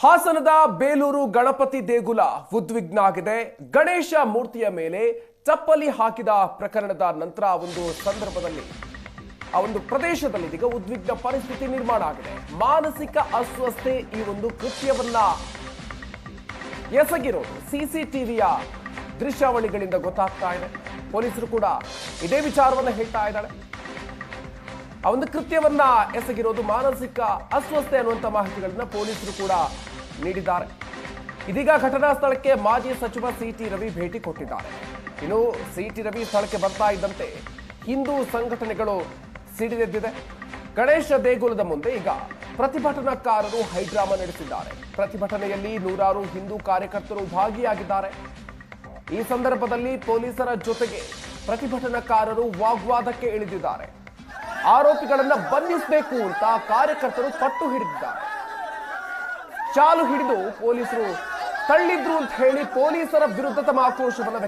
ಹಾಸನದ ಬೇಲೂರು ಗಣಪತಿ ದೇಗುಲ ಉದ್ವಿಗ್ನ ಆಗಿದೆ ಗಣೇಶ ಮೂರ್ತಿಯ ಮೇಲೆ ಚಪ್ಪಲಿ ಹಾಕಿದ ಪ್ರಕರಣದ ನಂತರ ಒಂದು ಸಂದರ್ಭದಲ್ಲಿ, ಆ ಒಂದು ಪ್ರದೇಶದಲ್ಲಿ ಇದೀಗ ಉದ್ವಿಗ್ನ ಪರಿಸ್ಥಿತಿ ನಿರ್ಮಾಣ ಆಗಿದೆ. ಮಾನಸಿಕ ಅಸ್ವಸ್ಥೆ ಈ ಒಂದು ಕೃತ್ಯವನ್ನ ಎಸಗಿರೋದು. ಸಿಸಿಟಿವಿಯ ದೃಶ್ಯಾವಳಿಗಳಿಂದ ಗೊತ್ತಾಗ್ತಾ ಇದೆ. ಪೊಲೀಸರು ಕೂಡ ಇದೇ ವಿಚಾರವನ್ನು ಹೇಳ್ತಾ ಇದ್ದಾಳೆ ಆ ಒಂದು ಕೃತ್ಯವನ್ನ ಎಸಗಿರೋದು ಮಾನಸಿಕ ಅಸ್ವಸ್ಥೆ ಅನ್ನುವಂಥ ಮಾಹಿತಿಗಳನ್ನ ಪೊಲೀಸರು ಕೂಡ ನೀಡಿದ್ದಾರೆ. ಇದೀಗ ಘಟನಾ ಸ್ಥಳಕ್ಕೆ ಮಾಜಿ ಸಚಿವ ಸಿಟಿ ರವಿ ಭೇಟಿ ಕೊಟ್ಟಿದ್ದಾರೆ. ಇನ್ನು ಸಿಟಿ ರವಿ ಸ್ಥಳಕ್ಕೆ ಬರ್ತಾ ಇದ್ದಂತೆ ಹಿಂದೂ ಸಂಘಟನೆಗಳು ಸಿಡಿದೆದ್ದಿದೆ. ಗಣೇಶ ದೇಗುಲದ ಮುಂದೆ ಈಗ ಪ್ರತಿಭಟನಾಕಾರರು ಹೈಡ್ರಾಮಾ ನಡೆಸಿದ್ದಾರೆ. ಪ್ರತಿಭಟನೆಯಲ್ಲಿ ನೂರಾರು ಹಿಂದೂ ಕಾರ್ಯಕರ್ತರು ಭಾಗಿಯಾಗಿದ್ದಾರೆ. ಈ ಸಂದರ್ಭದಲ್ಲಿ ಪೊಲೀಸರ ಜೊತೆಗೆ ಪ್ರತಿಭಟನಾಕಾರರು ವಾಗ್ವಾದಕ್ಕೆ ಇಳಿದಿದ್ದಾರೆ. ಆರೋಪಿಗಳನ್ನು ಬಂಧಿಸಬೇಕು ಅಂತ ಕಾರ್ಯಕರ್ತರು ಪಟ್ಟು ಹಿಡಿದಿದ್ದಾರೆ. ಚಾಲು ಹಿಡಿದು ಪೊಲೀಸರು ತಳ್ಳಿದ್ರು ಅಂತ ಹೇಳಿ ಪೊಲೀಸರ ವಿರುದ್ಧ ತಮ್ಮ ಆಕ್ರೋಶವನ್ನು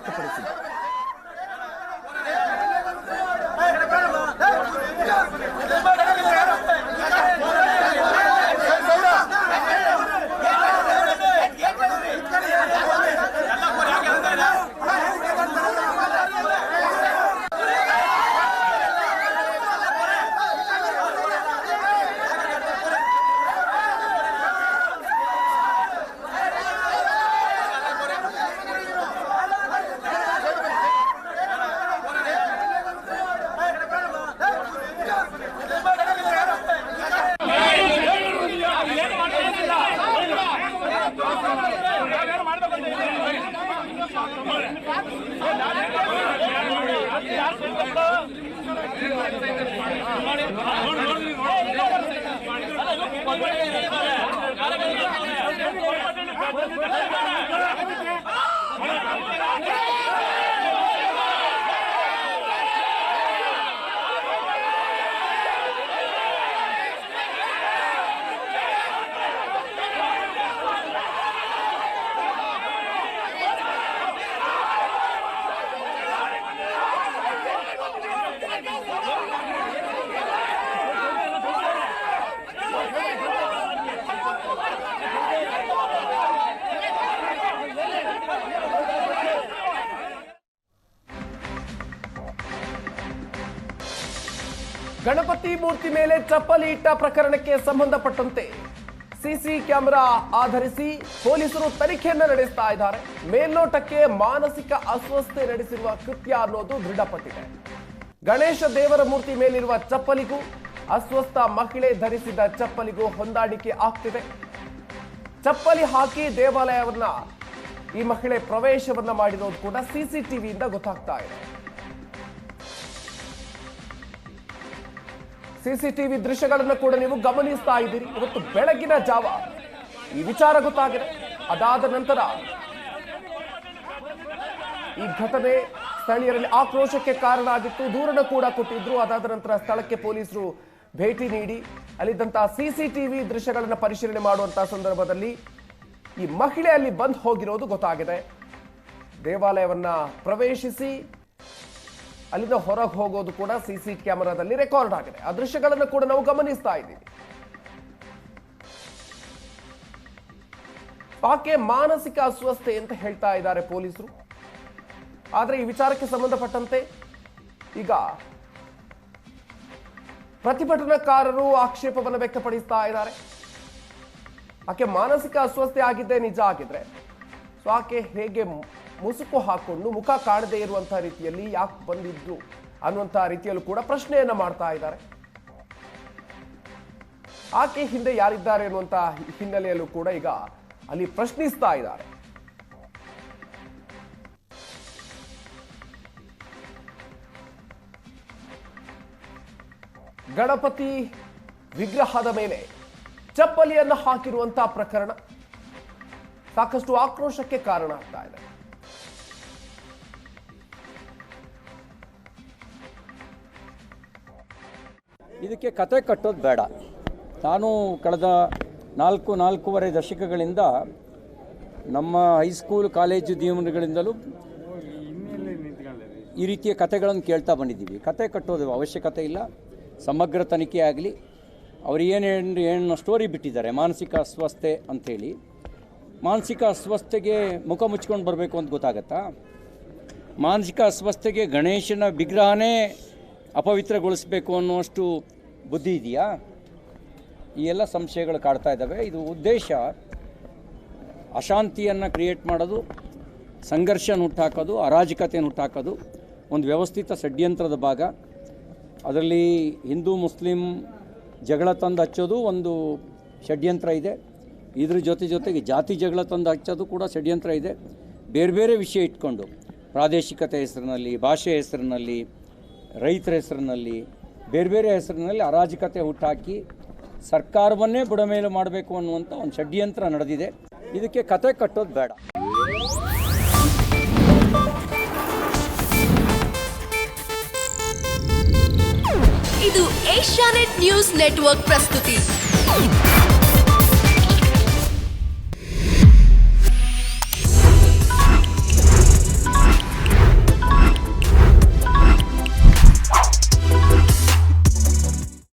பல்வேறு ಗಣಪತಿ ಮೂರ್ತಿ ಮೇಲೆ ಚಪ್ಪಲಿ ಇಟ್ಟ ಪ್ರಕರಣಕ್ಕೆ ಸಂಬಂಧಪಟ್ಟಂತೆ ಸಿಸಿ ಕ್ಯಾಮೆರಾ ಆಧರಿಸಿ ಪೊಲೀಸರು ತನಿಖೆಯನ್ನು ನಡೆಸ್ತಾ ಇದ್ದಾರೆ. ಮೇಲ್ನೋಟಕ್ಕೆ ಮಾನಸಿಕ ಅಸ್ವಸ್ಥತೆ ನಡೆಸಿರುವ ಕೃತ್ಯ ಅನ್ನೋದು ದೃಢಪಟ್ಟಿದೆ. ಗಣೇಶ ದೇವರ ಮೂರ್ತಿ ಮೇಲಿರುವ ಚಪ್ಪಲಿಗೂ ಅಸ್ವಸ್ಥ ಮಹಿಳೆ ಧರಿಸಿದ ಚಪ್ಪಲಿಗೂ ಹೊಂದಾಣಿಕೆ ಆಗ್ತಿದೆ. ಚಪ್ಪಲಿ ಹಾಕಿ ದೇವಾಲಯವನ್ನ ಈ ಮಹಿಳೆ ಪ್ರವೇಶವನ್ನ ಮಾಡಿರೋದು ಕೂಡ ಸಿಸಿಟಿವಿಯಿಂದ ಗೊತ್ತಾಗ್ತಾ ಇದೆ. ಸಿಸಿಟಿವಿ ದೃಶ್ಯಗಳನ್ನು ಕೂಡ ನೀವು ಗಮನಿಸ್ತಾ ಇದ್ದೀರಿ. ಇವತ್ತು ಬೆಳಗಿನ ಜಾವ ಈ ವಿಚಾರ ಗೊತ್ತಾಗಿದೆ. ಅದಾದ ನಂತರ ಈ ಘಟನೆ ಸ್ಥಳೀಯರಲ್ಲಿ ಆಕ್ರೋಶಕ್ಕೆ ಕಾರಣ ಆಗಿತ್ತು. ದೂರನ್ನು ಕೂಡ ಕೊಟ್ಟಿದ್ರು. ಅದಾದ ನಂತರ ಸ್ಥಳಕ್ಕೆ ಪೊಲೀಸರು ಭೇಟಿ ನೀಡಿ ಅಲ್ಲಿದ್ದಂತಹ ಸಿಸಿಟಿವಿ ದೃಶ್ಯಗಳನ್ನು ಪರಿಶೀಲನೆ ಮಾಡುವಂತಹ ಸಂದರ್ಭದಲ್ಲಿ ಈ ಮಹಿಳೆ ಅಲ್ಲಿ ಬಂದ್ ಹೋಗಿರೋದು ಗೊತ್ತಾಗಿದೆ. ದೇವಾಲಯವನ್ನ ಪ್ರವೇಶಿಸಿ ಅಲ್ಲಿಂದ ಹೊರಗೆ ಹೋಗೋದು ಕೂಡ ಸಿಸಿ ಕ್ಯಾಮೆರಾದಲ್ಲಿ ರೆಕಾರ್ಡ್ ಆಗಿದೆ. ಆ ದೃಶ್ಯಗಳನ್ನು ಕೂಡ ನಾವು ಗಮನಿಸ್ತಾ ಇದ್ದೀವಿ. ಆಕೆ ಮಾನಸಿಕ ಅಸ್ವಸ್ಥೆ ಅಂತ ಹೇಳ್ತಾ ಇದ್ದಾರೆ ಪೊಲೀಸರು. ಆದರೆ ಈ ವಿಚಾರಕ್ಕೆ ಸಂಬಂಧಪಟ್ಟಂತೆ ಈಗ ಪ್ರತಿಭಟನಾಕಾರರು ಆಕ್ಷೇಪವನ್ನು ವ್ಯಕ್ತಪಡಿಸ್ತಾ ಇದ್ದಾರೆ. ಆಕೆ ಮಾನಸಿಕ ಅಸ್ವಸ್ಥೆ ಆಗಿದ್ದೇ ನಿಜ ಆಗಿದ್ರೆ, ಸೊ ಆಕೆ ಹೇಗೆ ಮುಸುಕು ಹಾಕೊಂಡು ಮುಖ ಕಾಣದೇ ಇರುವಂತಹ ರೀತಿಯಲ್ಲಿ ಯಾಕೆ ಬಂದಿದ್ದು ಅನ್ನುವಂತಹ ರೀತಿಯಲ್ಲೂ ಕೂಡ ಪ್ರಶ್ನೆಯನ್ನ ಮಾಡ್ತಾ ಇದ್ದಾರೆ. ಆಕೆ ಹಿಂದೆ ಯಾರಿದ್ದಾರೆ ಅನ್ನುವಂತಹ ಹಿನ್ನೆಲೆಯಲ್ಲೂ ಕೂಡ ಈಗ ಅಲ್ಲಿ ಪ್ರಶ್ನಿಸ್ತಾ ಇದ್ದಾರೆ. ಗಣಪತಿ ವಿಗ್ರಹದ ಮೇಲೆ ಚಪ್ಪಲಿಯನ್ನು ಹಾಕಿರುವಂತಹ ಪ್ರಕರಣ ಸಾಕಷ್ಟು ಆಕ್ರೋಶಕ್ಕೆ ಕಾರಣ ಆಗ್ತಾ ಇದೆ. ಇದಕ್ಕೆ ಕತೆ ಕಟ್ಟೋದು ಬೇಡ. ನಾನು ಕಳೆದ ನಾಲ್ಕು, ನಾಲ್ಕೂವರೆ ದಶಕಗಳಿಂದ ನಮ್ಮ ಹೈಸ್ಕೂಲ್, ಕಾಲೇಜು ದೀವನಗಳಿಂದಲೂ ಈ ರೀತಿಯ ಕಥೆಗಳನ್ನು ಕೇಳ್ತಾ ಬಂದಿದ್ದೀವಿ. ಕತೆ ಕಟ್ಟೋದು ಅವಶ್ಯಕತೆ ಇಲ್ಲ. ಸಮಗ್ರ ತನಿಖೆ ಆಗಲಿ. ಅವರು ಏನೇನು ಏನು ಸ್ಟೋರಿ ಬಿಟ್ಟಿದ್ದಾರೆ? ಮಾನಸಿಕ ಅಸ್ವಸ್ಥೆ ಅಂಥೇಳಿ ಮಾನಸಿಕ ಅಸ್ವಸ್ಥೆಗೆ ಮುಖ ಮುಚ್ಕೊಂಡು ಬರಬೇಕು ಅಂತ ಗೊತ್ತಾಗತ್ತಾ? ಮಾನಸಿಕ ಅಸ್ವಸ್ಥೆಗೆ ಗಣೇಶನ ವಿಗ್ರಹನೇ ಅಪವಿತ್ರಗೊಳಿಸಬೇಕು ಅನ್ನುವಷ್ಟು ಬುದ್ಧಿ ಇದೆಯಾ? ಈ ಎಲ್ಲ ಸಂಶಯಗಳು ಕಾಡ್ತಾ ಇದ್ದಾವೆ. ಇದು ಉದ್ದೇಶ. ಅಶಾಂತಿಯನ್ನು ಕ್ರಿಯೇಟ್ ಮಾಡೋದು, ಸಂಘರ್ಷನ ಹುಟ್ಟಾಕೋದು, ಅರಾಜಕತೆಯನ್ನು ಹುಟ್ಟಾಕೋದು ಒಂದು ವ್ಯವಸ್ಥಿತ ಷಡ್ಯಂತ್ರದ ಭಾಗ. ಅದರಲ್ಲಿ ಹಿಂದೂ, ಮುಸ್ಲಿಂ ಜಗಳ ತಂದು ಹಚ್ಚೋದು ಒಂದು ಷಡ್ಯಂತ್ರ ಇದೆ. ಇದ್ರ ಜೊತೆ ಜೊತೆಗೆ ಜಾತಿ ಜಗಳ ತಂದು ಹಚ್ಚೋದು ಕೂಡ ಷಡ್ಯಂತ್ರ ಇದೆ. ಬೇರೆ ಬೇರೆ ವಿಷಯ ಇಟ್ಕೊಂಡು ಪ್ರಾದೇಶಿಕತೆ ಹೆಸರಿನಲ್ಲಿ, ಭಾಷೆ ಹೆಸರಿನಲ್ಲಿ ರೈತರ ಹೆಸರಿನಲ್ಲಿ, ಬೇರೆ ಬೇರೆ ಹೆಸರಿನಲ್ಲಿ ಅರಾಜಕತೆ ಹುಟ್ಟಾಕಿ ಸರ್ಕಾರವನ್ನೇ ಬುಡಮೇಲು ಮಾಡಬೇಕು ಅನ್ನುವಂಥ ಒಂದು ಷಡ್ಯಂತ್ರ ನಡೆದಿದೆ. ಇದಕ್ಕೆ ಕತೆ ಕಟ್ಟೋದು ಬೇಡ. ಇದು ಏಷ್ಯಾನೆಟ್ ನ್ಯೂಸ್ ನೆಟ್ವರ್ಕ್ ಪ್ರಸ್ತುತಿ.